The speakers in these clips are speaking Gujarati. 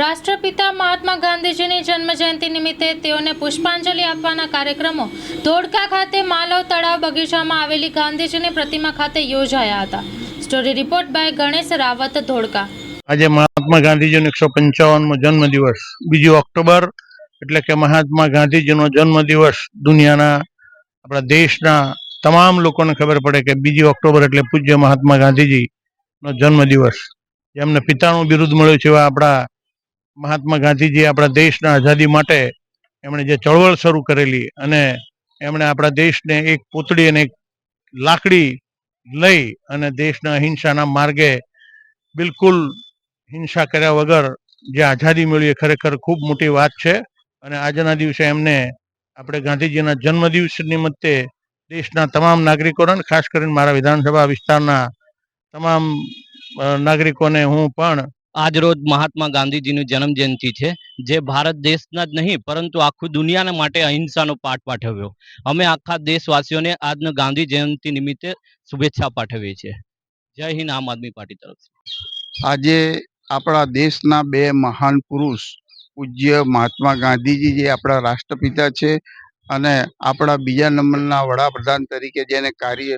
રાષ્ટ્રપિતા મહાત્મા ગાંધીજીની જન્મજયંતિ નિમિત્તે તેઓને પુષ્પાંજલિ આપવાના કાર્યક્રમો ધોળકા ખાતે માલવ તળાવ બગીચામાં આવેલી ગાંધીજીની પ્રતિમા ખાતે યોજાયા હતા. Story report by Ganesh Rawat, Dholka. આજે મહાત્મા ગાંધીજીનો એકસો પંચાવનમો જન્મદિવસ. બીજી ઓક્ટોબર એટલે કે મહાત્મા ગાંધીજીનો જન્મદિવસ દુનિયાના, આપણા દેશના તમામ લોકોને ખબર પડે કે બીજી ઓક્ટોબર એટલે પૂજ્ય મહાત્મા ગાંધીજીનો જન્મદિવસ. જેમને પિતાનું બિરુદ મળ્યું છે એવા આપણા મહાત્મા ગાંધીજી આપણા દેશના આઝાદી માટે એમણે જે ચળવળ શરૂ કરેલી અને એમણે આપણા દેશને એક પૂતળી અને એક લાકડી લઈ અને દેશના અહિંસાના માર્ગે બિલકુલ હિંસા કર્યા વગર જે આઝાદી મળી એ ખરેખર ખૂબ મોટી વાત છે. અને આજના દિવસે એમને આપણે ગાંધીજીના જન્મદિવસ નિમિત્તે દેશના તમામ નાગરિકોને ખાસ કરીને મારા વિધાનસભા વિસ્તારના તમામ નાગરિકોને હું પણ આજ રોજ મહાત્મા ગાંધીજીની જન્મ જયંતિ છે. જે ભારત દેશના જ નહીં, પરંતુ આખું દુનિયાના માટે અહિંસાનો પાઠ પાઠવ્યો. અમે આખા દેશવાસીઓને આજના ગાંધી જયંતિ નિમિત્તે શુભેચ્છા પાઠવીએ છીએ. જય હિન્દ, આમ આદમી પાર્ટી તરફથી. આજે આપણા દેશના બે મહાન પુરુષ, પૂજ્ય મહાત્મા ગાંધીજી જે આપણા રાષ્ટ્રપિતા છે અને આપણા બીજા નંબરના વડાપ્રધાન તરીકે જેને કાર્ય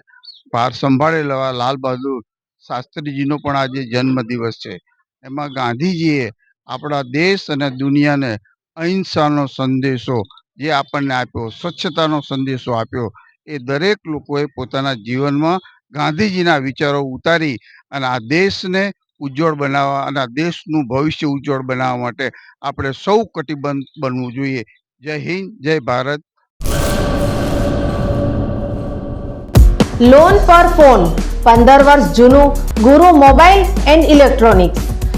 ભાર સંભાળેલા લાલ બહાદુર શાસ્ત્રીજીનો પણ આજે જન્મદિવસ છે. એમાં ગાંધીજીએ આપણા દેશ અને દુનિયાને અહિંસાનો સંદેશો જે આપણને આપ્યો, સ્વચ્છતાનો સંદેશો આપ્યો, એ દરેક લોકોએ પોતાના જીવનમાં ગાંધીજીના વિચારો ઉતારી અને આ દેશને ઉજ્જવળ બનાવવા અને આ દેશનું ભવિષ્ય ઉજ્જવળ બનાવવા માટે આપણે સૌ કટિબદ્ધ બનવું જોઈએ. જય હિન્દ, જય ભારત. લોન પર ફોન પંદર વર્ષ જૂનું, ગુરુ મોબાઈલ એન્ડ ઇલેક્ટ્રોનિક્સ.